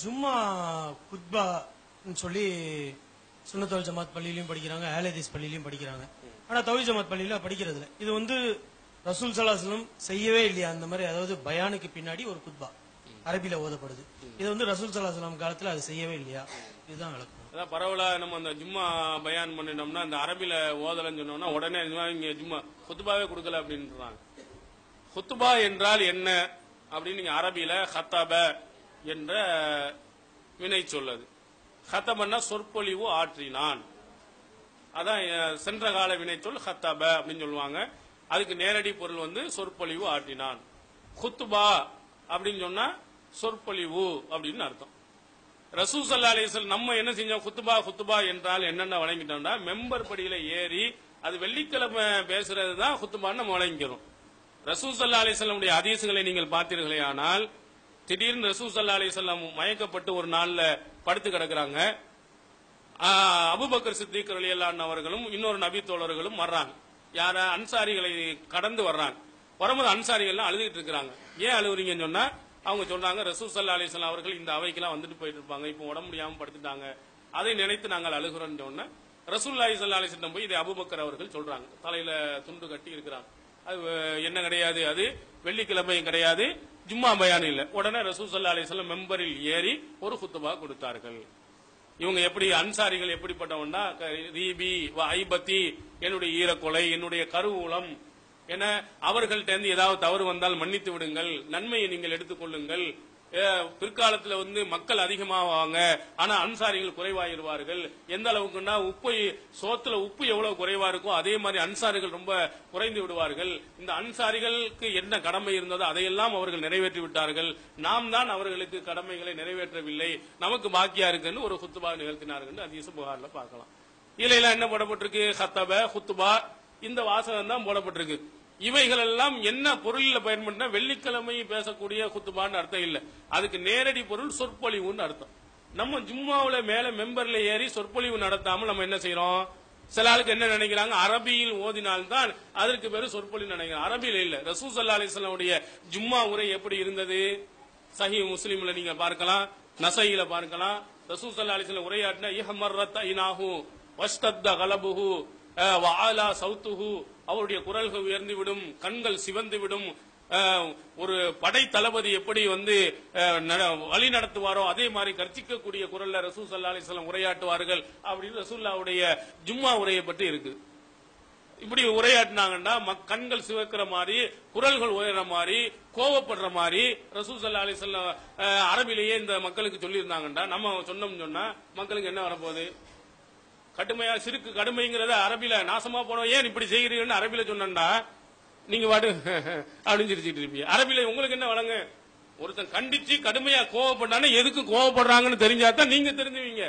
ஜும்மா குத்பான்னு சொல்லி சுன்னத்தோல் ஜமாத் பள்ளியிலையும் படிக்கிறாங்க ஆலதீஸ் பள்ளியிலையும் படிக்கிறாங்க. ஆனா தவி ஜமாத் பள்ளியில படிக்கிறது இது வந்து ரசூல் சலாஹலம் செய்யவே இல்லையா? அந்த மாதிரி அதாவது பயானுக்கு பின்னாடி ஒரு குத்பா அரபில ஓதப்படுது. இது வந்து ரசூல் சலாஹலம் காலத்துல அது செய்யவே இல்லையா? இதுதான் விளக்கம். அதான் பரவலா நம்ம அந்த ஜும்மா பயான் பண்ணிட்டோம்னா அந்த அரபில ஓதலன்னு சொன்னோம்னா உடனே மாதிரி இங்க ஜும்மா குத்துபாவே கொடுக்கல அப்படின்றாங்க. குத்துபா என்றால் என்ன அப்படின்னு நீங்க அரபில ஹத்தாப என்ற வினை சொல்லது. ஹத்தபன்னா சொற்பொழிவு ஆற்றினான். அதான் சென்ற கால வினைச்சொல் ஹத்தப அப்படின்னு சொல்லுவாங்க. அதுக்கு நேரடி பொருள் வந்து சொற்பொழிவு ஆற்றினான். குத்துபா அப்படின்னு சொன்னா சொற்பொழிவு அப்படின்னு அர்த்தம். ரசூ சல்லா அலிஸ்வல் நம்ம என்ன செஞ்சோம்? குத்துபா குத்துபா என்றால் என்னென்ன வழங்கிட்டோம்னா மெம்பர் படியில ஏறி அது வெள்ளிக்கிழமை பேசுறது தான் குத்துபான்னு நம்ம வழங்கிக்கிறோம். ரசூ சல்லா அலிஸ்வல்லுடைய அதிசங்களை நீங்கள் பார்த்தீர்களே ஆனால் திடீர்னு ரசூ சல்லா அலிஸ்வல்லாம் மயக்கப்பட்டு ஒரு நாள்ல படுத்து கிடக்குறாங்க. அபுபக்கர் அபூபக்கர் அலி ரலியல்லான் அவர்களும் இன்னொரு நபி தோழர்களும் வர்றாங்க. யார? அன்சாரிகளை கடந்து வர்றாங்க. வரும்போது அன்சாரிகள் அழுதுகிட்டு இருக்கிறாங்க. ஏன் அழுகுறீங்கன்னு சொன்னா அவங்க சொல்றாங்க ரசூ சல்லா அலிஸ்லாம் அவர்கள் இந்த அவைக்கெல்லாம் வந்துட்டு போயிட்டு இருப்பாங்க. இப்போ உடம்பு முடியாம படுத்துட்டாங்க. அதை நினைத்து நாங்கள் அழுகிறோம் சொன்ன ரசூல்லாஹி சல்லா அலிஸ்லம் போய் இதை அபுபக்கர் அவர்கள் சொல்றாங்க. தலையில துண்டு கட்டி இருக்கிறாங்க. அது என்ன கிடையாது? அது வெள்ளிக்கிழமையும் கிடையாது. ஜும்மா பயான் இல்ல. உடனே ரசூல் சல்லா அலிஸ்லாம் மெம்பரில் ஏறி ஒரு குத்துபா கொடுத்தார்கள். இவங்க எப்படி அன்சாரிகள் எப்படிப்பட்டவன்னா க- ரீபி ஐபத்தி என்னுடைய ஈரக்கொலை என்னுடைய கருவூலம் என அவர்கள்ட்ட இருந்து ஏதாவது தவறு வந்தால் மன்னித்து விடுங்கள் நன்மையை நீங்கள் எடுத்துக்கொள்ளுங்கள் பிற்காலத்தில் வந்து மக்கள் அதிகமாவாங்க. ஆனா அன்சாரிகள் குறைவாயிருவார்கள். எந்த அளவுக்குன்னா உப்பு சோத்துல உப்பு எவ்வளவு குறைவா இருக்கோ அதே மாதிரி அன்சாரிகள் ரொம்ப குறைந்து விடுவார்கள். இந்த அன்சாரிகளுக்கு என்ன கடமை இருந்ததோ அதையெல்லாம் அவர்கள் நிறைவேற்றி விட்டார்கள். நாம் தான் அவர்களுக்கு கடமைகளை நிறைவேற்றவில்லை. நமக்கு பாக்கியா இருக்குன்னு ஒரு குத்துபா நிகழ்த்தினார்கள் அது புகார்ல பார்க்கலாம். இதுல எல்லாம் என்ன போடப்பட்டிருக்கு? ஹத்தப குத்துபா. இந்த வாசகம் தான் போடப்பட்டிருக்கு. இவைகள் எல்லாம் என்ன பொருளில் பயன்படுத்தினா வெள்ளிக்கிழமை பேசக்கூடிய குத்துபான்னு அர்த்தம் இல்லை. அதுக்கு நேரடி பொருள் சொற்பொழிவுன்னு அர்த்தம். நம்ம ஜும்மாவுல மேல மெம்பர்ல ஏறி சொற்பொழிவு நடத்தாம நம்ம என்ன செய்யறோம் சில ஆளுக்கு என்ன நினைக்கிறாங்க? அரபியில் ஓதினால்தான் அதற்கு பேரு சொற்பொழிவு நினைக்கிறாங்க. அரபியில் இல்ல. ரசூ சல்லா அலிஸ்லாமுடைய ஜும்மா உரை எப்படி இருந்தது? சஹி முஸ்லீம்ல நீங்க பார்க்கலாம். நசையில பார்க்கலாம். ரசூ சல்லா அலிஸ்லாம் உரையாட்டின இஹமர்ரத் ஐநாஹு வஸ்தத்த கலபுஹு வஆலா சவுத்துஹு. அவருடைய குரல்கள் உயர்ந்து விடும் கண்கள் சிவந்து விடும் ஒரு படை தளபதி எப்படி வந்து வழி நடத்துவாரோ அதே மாதிரி கர்ச்சிக்கக்கூடிய குரல்ல ரசூல் சல்லா அலிஸ்லாம் உரையாட்டுவார்கள். அப்படின்னு ரசூல்லாவுடைய ஜும்மா உரையை பற்றி இருக்கு. இப்படி உரையாட்டினாங்கன்னா மக்- கண்கள் சிவக்கிற மாதிரி குரல்கள் உயர்ற மாதிரி கோவப்படுற மாதிரி ரசூல் சல்லா அலிஸ்லாம் அரபிலேயே இந்த மக்களுக்கு சொல்லியிருந்தாங்கன்னா நம்ம சொன்னோம்னு சொன்னா மக்களுக்கு என்ன வரப்போகுது? கடுமையா சிறுக்கு கடுமைங்கிறத அரபில நாசமா போனோம். ஏன் இப்படி செய்கிறீங்கன்னு அரபில சொன்னா நீங்க பாட்டு அப்படின்னு சிரிச்சிட்டு இருப்பீங்க. அரபில உங்களுக்கு என்ன வழங்க? ஒருத்தன் கண்டிச்சு கடுமையா கோவப்பட்டானே எதுக்கு கோவப்படுறாங்கன்னு தெரிஞ்சாதான் நீங்க தெரிஞ்சுவீங்க.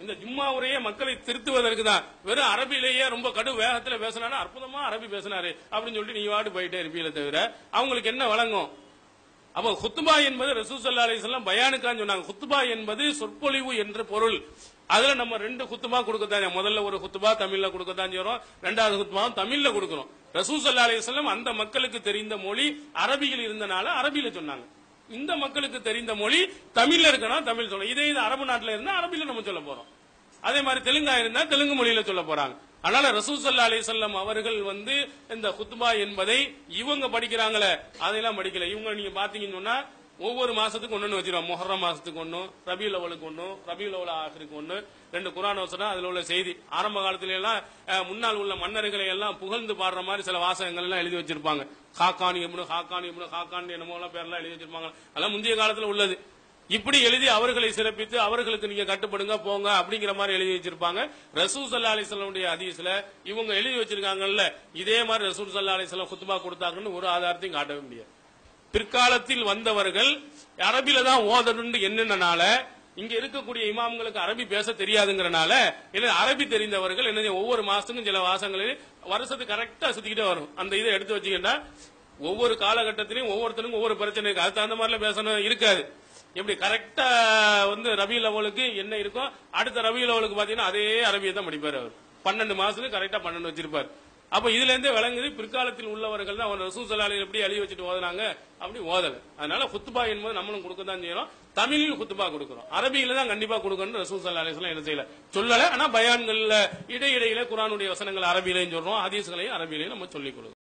இந்த ஜும்மா உரையே மக்களை திருத்துவதற்கு தான். வெறும் அரபிலேயே ரொம்ப கடு வேகத்துல பேசினாலும் அற்புதமா அரபி பேசினாரு அப்படின்னு சொல்லிட்டு நீ வாட்டு போயிட்டே இருப்பீங்களே தவிர அவங்களுக்கு என்ன வழங்கும்? அப்ப ஹுத்துபா என்பது ரசூசல்லா அலிஸ்லாம் பயானுக்கான்னு சொன்னாங்க. ஹுத்துபா என்பது சொற்பொழிவு என்ற பொருள். அதுல நம்ம ரெண்டு குத்துமா கொடுக்கத்தான்? முதல்ல ஒரு குத்துபா தமிழ்ல கொடுக்கத்தான் செய்யறோம். ரெண்டாவது குத்துமாவும் தமிழ்ல கொடுக்கிறோம் ரசூசல்லா அலிஸ்லாம் அந்த மக்களுக்கு தெரிந்த மொழி அரபியில் இருந்தனால அரபியில சொன்னாங்க. இந்த மக்களுக்கு தெரிந்த மொழி தமிழ்ல இருக்கனா தமிழ் சொல்லணும் இதே இது அரபு நாட்டில் இருந்தா அரபியில நம்ம சொல்ல போறோம். அதே மாதிரி தெலுங்கா இருந்தா தெலுங்கு மொழியில சொல்ல போறாங்க. அதனால ரசூசல்லா அலிசல்லம் அவர்கள் வந்து இந்த குத்துபா என்பதை இவங்க படிக்கிறாங்களே. அதையெல்லாம் படிக்கல. இவங்க நீங்க பாத்தீங்கன்னு சொன்னா ஒவ்வொரு மாசத்துக்கு ஒண்ணு வச்சிருவோம் முஹர்ரம் மாசத்துக்கு ஒன்னும் ரபி லெவலுக்கு ஒன்னும் ரபி அவள் ஆசிருக்கு ஒண்ணு ரெண்டு குரான் வசனம் அதுல உள்ள செய்தி. ஆரம்ப காலத்துல எல்லாம் முன்னால் உள்ள மன்னர்களை எல்லாம் புகழ்ந்து பாடுற மாதிரி சில வாசகங்கள் எல்லாம் எழுதி வச்சிருப்பாங்க. காக்கான் எம்னு காக்கான் எம்னு ஹாக்கான் என்னமோ எல்லாம் பேர்லாம் எழுதி வச்சிருப்பாங்க. அதெல்லாம் முந்தைய காலத்துல உள்ளது. இப்படி எழுதி அவர்களை சிறப்பித்து அவர்களுக்கு நீங்க கட்டுப்படுங்க போங்க அப்படிங்கிற மாதிரி எழுதி வச்சிருப்பாங்க. ரசூல் சல்லா அலிஸ்லமுடைய அதிசல இவங்க எழுதி வச்சிருக்காங்கல்ல இதே மாதிரி ரசூல் சல்லா அலிஸ்லாம் குத்துமா கொடுத்தாங்கன்னு ஒரு ஆதாரத்தையும் காட்டவே முடியாது. பிற்காலத்தில் வந்தவர்கள் அரபில தான் ஓதணும்னு என்னென்னனால இங்க இருக்கக்கூடிய இமாம்களுக்கு அரபி பேச தெரியாதுங்கிறனால என்ன அரபி தெரிந்தவர்கள் என்ன ஒவ்வொரு மாசத்துக்கும் சில வாசங்களில் வருஷத்துக்கு கரெக்டா சுத்திக்கிட்டே வரும். அந்த இதை எடுத்து வச்சீங்கன்னா ஒவ்வொரு காலகட்டத்திலையும் ஒவ்வொருத்தருக்கும் ஒவ்வொரு பிரச்சனை இருக்கு. அது தகுந்த மாதிரிலாம் பேசணும் இருக்காது. எப்படி கரெக்டா வந்து ரவி லெவலுக்கு என்ன இருக்கோ அடுத்த ரவி லெவலுக்கு பாத்தீங்கன்னா அதே அரபியை தான் படிப்பார் அவர். பன்னெண்டு மாசத்துக்கு கரெக்டா பன்னெண்டு வச்சிருப்பாரு. அப்ப இதுல இருந்தே விளங்குது பிற்காலத்தில் உள்ளவர்கள் தான் அவன் ரசூல் சலாலை எப்படி எழுதி வச்சுட்டு ஓதுனாங்க அப்படி ஓதல. அதனால குத்துபா என்பது நம்மளும் கொடுக்க தான் செய்யறோம். தமிழில் குத்துபா கொடுக்கிறோம். அரபியில தான் கண்டிப்பா கொடுக்கணும் ரசூல் சல்லா அலிஸ்லாம் என்ன செய்யல. சொல்லல ஆனா பயான்கள்ல இடையிடையில குரானுடைய வசனங்கள் அரபியிலையும் சொல்றோம் ஹதீஸ்களையும் அரபியிலையும் நம்ம சொல்லிக் கொடுக்கிறோம்.